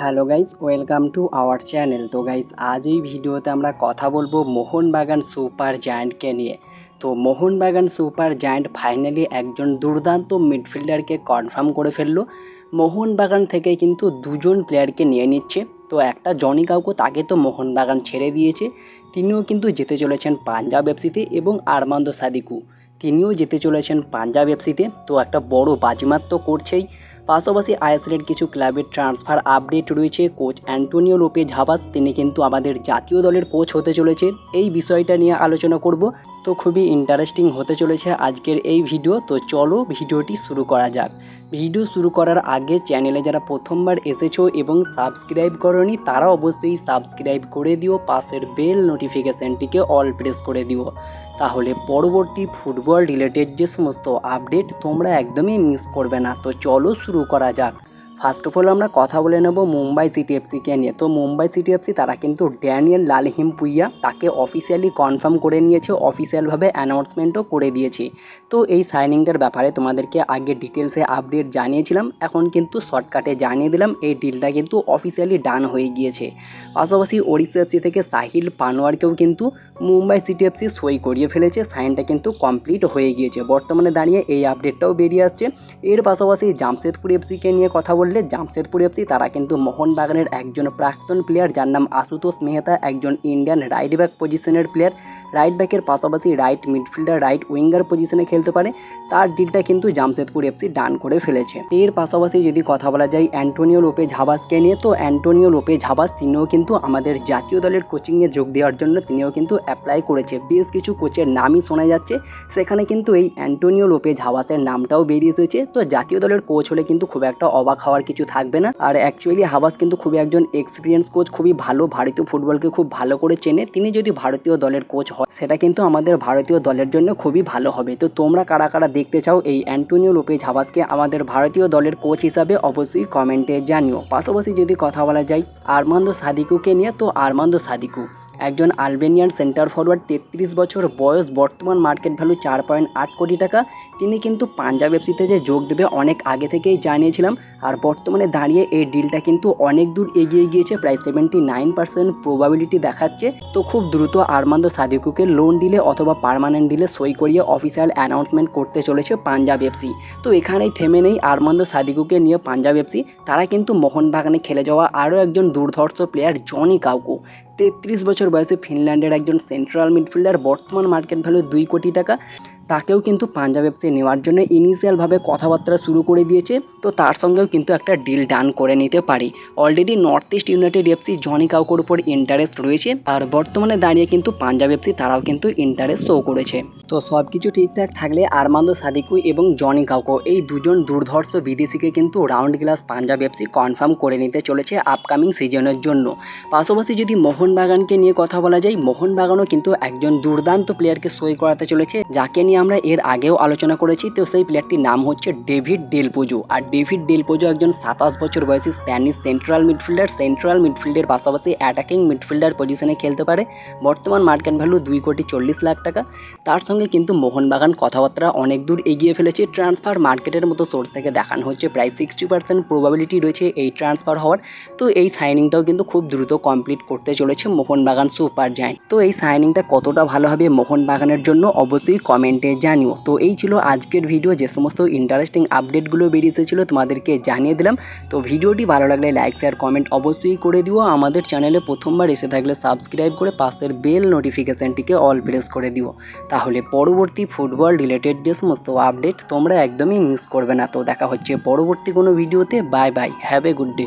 Hello guys, welcome to our channel. তো guys, আজ এই ভিডিওতে আমরা কথা বলব মোহনবাগান সুপার জায়ান্টকে নিয়ে। তো মোহনবাগান সুপার জায়ান্ট ফাইনালি একজন দুর্দান্ত মিডফিল্ডারকে কনফার্ম করে ফেলল। মোহনবাগান থেকে কিন্তু দুজন প্লেয়ারকে নিয়ে নিচ্ছে। তো একটা জনি কাউকে, তাকে তো মোহনবাগান ছেড়ে দিয়েছে। তিনিও কিন্তু যেতে চলেছেন পাঞ্জাব এফসিতে এবং আরমান্দ সাদিকু। তিনিও যেতে চলেছেন পাঞ্জাব এফসিতে। তো একটা বড় বাজিমাত তো করছেই। পাশাপাশি আইএসএলের কিছু ক্লাবের ট্রান্সফার আপডেট রয়েছে। কোচ অ্যান্টোনিও লোপে ঝাবাস তিনি কিন্তু আমাদের জাতীয় দলের কোচ হতে চলেছে। এই বিষয়টা নিয়ে আলোচনা করব। তো খুবই ইন্টারেস্টিং হতে চলেছে আজকের এই ভিডিও। তো চলো ভিডিওটি শুরু করা যাক। ভিডিও শুরু করার আগে চ্যানেলে যারা প্রথমবার এসেছ এবং সাবস্ক্রাইব করনি, তারা অবশ্যই সাবস্ক্রাইব করে দিও, পাশের বেল নোটিফিকেশানটিকে অল প্রেস করে দিও। তাহলে পরবর্তী ফুটবল রিলেটেড যে সমস্ত আপডেট তোমরা একদমই মিস করবে না। তো চলো শুরু করা যাক। ফার্স্ট অফ অল আমরা কথা বলে নেব মুম্বাই সিটি এফসিকে নিয়ে। তো মুম্বাই সিটি এফসি তারা কিন্তু ড্যানিয়েল লালহিম পুইয়া তাকে অফিসিয়ালি কনফার্ম করে নিয়েছে অফিসিয়ালভাবে অ্যানাউন্সমেন্টও করে দিয়েছে। তো এই সাইনিংটার ব্যাপারে তোমাদেরকে আগে ডিটেলসে আপডেট জানিয়েছিলাম, এখন কিন্তু শর্টকাটে জানিয়ে দিলাম, এই ডিলটা কিন্তু অফিসিয়ালি ডান হয়ে গিয়েছে। পাশাপাশি ওড়িশা এফসি থেকে সাহিল পানোয়ারকেও কিন্তু মুম্বাই সিটি এফসি সই করিয়ে ফেলেছে সাইনটা কিন্তু কমপ্লিট হয়ে গিয়েছে। বর্তমানে দাঁড়িয়ে এই আপডেটটাও বেরিয়ে আসছে। এর পাশাপাশি জামশেদপুর এফসিকে নিয়ে কথা বললে জামশেদপুর এফসি, তারা কিন্তু মোহনবাগানের একজন প্রাক্তন প্লেয়ার যার নাম আশুতোষ মেহতা, একজন ইন্ডিয়ান রাইট ব্যাক পজিশনের প্লেয়ার রাইট ব্যাকের পাশাপাশি রাইট মিডফিল্ডার রাইট উইঙ্গার পজিশনে খেলতে পারে। তার ডিলটা কিন্তু জামশেদপুর এফসি ডান করে ফেলেছে। এর পাশাপাশি যদি কথা বলা যায় অ্যান্টোনিও লোপে ঝাবাসকে নিয়ে, তো অ্যান্টোনিও লোপে ঝাবাস তিনিও কিন্তু আমাদের জাতীয় দলের কোচিংয়ে যোগ দেওয়ার জন্য তিনিও কিন্তু অ্যাপ্লাই করেছে। বেশ কিছু কোচের নামই শোনা যাচ্ছে। সেখানে কিন্তু এই অ্যান্টোনিও লোপে ঝাবাসের নামটাও বেরিয়ে এসেছে। তো জাতীয় দলের কোচ হলে কিন্তু খুব একটা অবাক হওয়ার কিছু থাকবে না। আর অ্যাকচুয়ালি হাবাস কিন্তু খুবই একজন এক্সপিরিয়েন্স কোচ খুবই ভালো ভারতীয় ফুটবলকে খুব ভালো করে চেনে। তিনি যদি ভারতীয় দলের কোচ হয়, সেটা কিন্তু আমাদের ভারতীয় দলের জন্য খুবই ভালো হবে। তো তোমরা কারা কারা দেখতে চাও এই অ্যান্টোনিও লোপে হাবাসকে আমাদের ভারতীয় দলের কোচ হিসাবে অবশ্যই কমেন্টে জানিও। পাশাপাশি যদি কথা বলা যায় আরমান্দ সাদিকুকে নিয়ে, তো আরমান্দ সাদিকু। একজন আলবেনিয়ান সেন্টার ফরওয়ার্ড তেত্রিশ বছর বয়স, বর্তমান মার্কেট ভ্যালু চার পয়েন্ট আট কোটি টাকা। তিনি কিন্তু পাঞ্জাব এফসিতে যে যোগ দেবে অনেক আগে থেকেই জানিয়েছিলাম। আর বর্তমানে দাঁড়িয়ে এই ডিলটা কিন্তু অনেক দূর এগিয়ে গিয়েছে, প্রায় সেভেন্টি নাইন পার্সেন্ট প্রবাবিলিটি দেখাচ্ছে। তো খুব দ্রুত আরমান্দ সাদিকুকে লোন ডিলে অথবা পারমানেন্ট ডিলে সই করিয়ে অফিসিয়াল অ্যানাউন্সমেন্ট করতে চলেছে পাঞ্জাব এফসি। তো এখানেই থেমে নেই আরমান্দ সাদিকুকে নিয়ে পাঞ্জাব এফসি। তারা কিন্তু মোহনবাগানে খেলে যাওয়া আরও একজন দুর্ধর্ষ প্লেয়ার জনি কাউকু। তেত্রিশ বছর বয়সে ফিনল্যান্ডের একজন সেন্ট্রাল মিডফিল্ডার বর্তমান মার্কেট ভ্যালু দুই কোটি টাকা। তাকেও কিন্তু পাঞ্জাব এফসি নেওয়ার জন্য ইনিশিয়ালভাবে কথাবার্তা শুরু করে দিয়েছে। তো তার সঙ্গেও কিন্তু একটা ডিল ডান করে নিতে পারি। Already north east united FC Joni কাউকোর উপর ইন্টারেস্ট রয়েছে। আর বর্তমানে দাঁড়িয়ে কিন্তু পাঞ্জাব এফসি তারাও কিন্তু ইন্টারেস্ট শো করেছে। তো সব কিছু ঠিকঠাক থাকলে আরমান্দ সাদিকু এবং জনি কাউকো এই দুজন দুর্ধর্ষ বিদেশিকে কিন্তু round glass Punjab FC confirm করে নিতে চলেছে আপকামিং সিজনের জন্য। পাশাপাশি যদি মোহনবাগানকে নিয়ে কথা বলা যায়, মোহনবাগানও কিন্তু একজন দুর্দান্ত প্লেয়ারকে সই করাতে চলেছে, যাকে নিয়ে আমরা এর আগেও আলোচনা করেছি, তো সেই প্লেয়ারটির নাম হচ্ছে ডেভিড ডেলপোজো। আর ডেভিড ডেলপোজো একজন সাতাশ বছর বয়সী স্প্যানিশ সেন্ট্রাল মিডফিল্ডার সেন্ট্রাল মিডফিল্ডের পাশাপাশি অ্যাটাকিং মিডফিল্ডার পজিশনে খেলতে পারে। বর্তমান মার্কেট ভ্যালু দুই কোটি চল্লিশ লাখ টাকা। তার সঙ্গে কিন্তু মোহনবাগান কথাবার্তা অনেক দূর এগিয়ে ফেলেছে। ট্রান্সফার মার্কেটের মতো সোর্স থেকে দেখানো হচ্ছে। প্রায় সিক্সটি পার্সেন্ট প্রবাবিলিটি রয়েছে এই ট্রান্সফার হওয়ার। তো এই সাইনিংটাও কিন্তু খুব দ্রুত কমপ্লিট করতে চলেছে মোহনবাগান সুপার জায়েন্ট তো এই সাইনিংটা কতটা ভালো হবে মোহনবাগানের জন্য? অবশ্যই কমেন্টে জানিও। তো এই ছিল আজকের ভিডিও যে সমস্ত ইন্টারেস্টিং আপডেটগুলো বেরিয়ে এসেছিল তোমাদেরকে জানিয়ে দিলাম। তো ভিডিওটি ভালো লাগলে লাইক শেয়ার কমেন্ট অবশ্যই করে দিও। আমাদের চ্যানেলে প্রথমবার এসে থাকলে সাবস্ক্রাইব করে পাশের বেল নোটিফিকেশানটিকে অল প্রেস করে দিও। তাহলে পরবর্তী ফুটবল রিলেটেড যে সমস্ত আপডেট তোমরা একদমই মিস করবে না। তো দেখা হচ্ছে পরবর্তী কোনো ভিডিওতে bye bye have a good day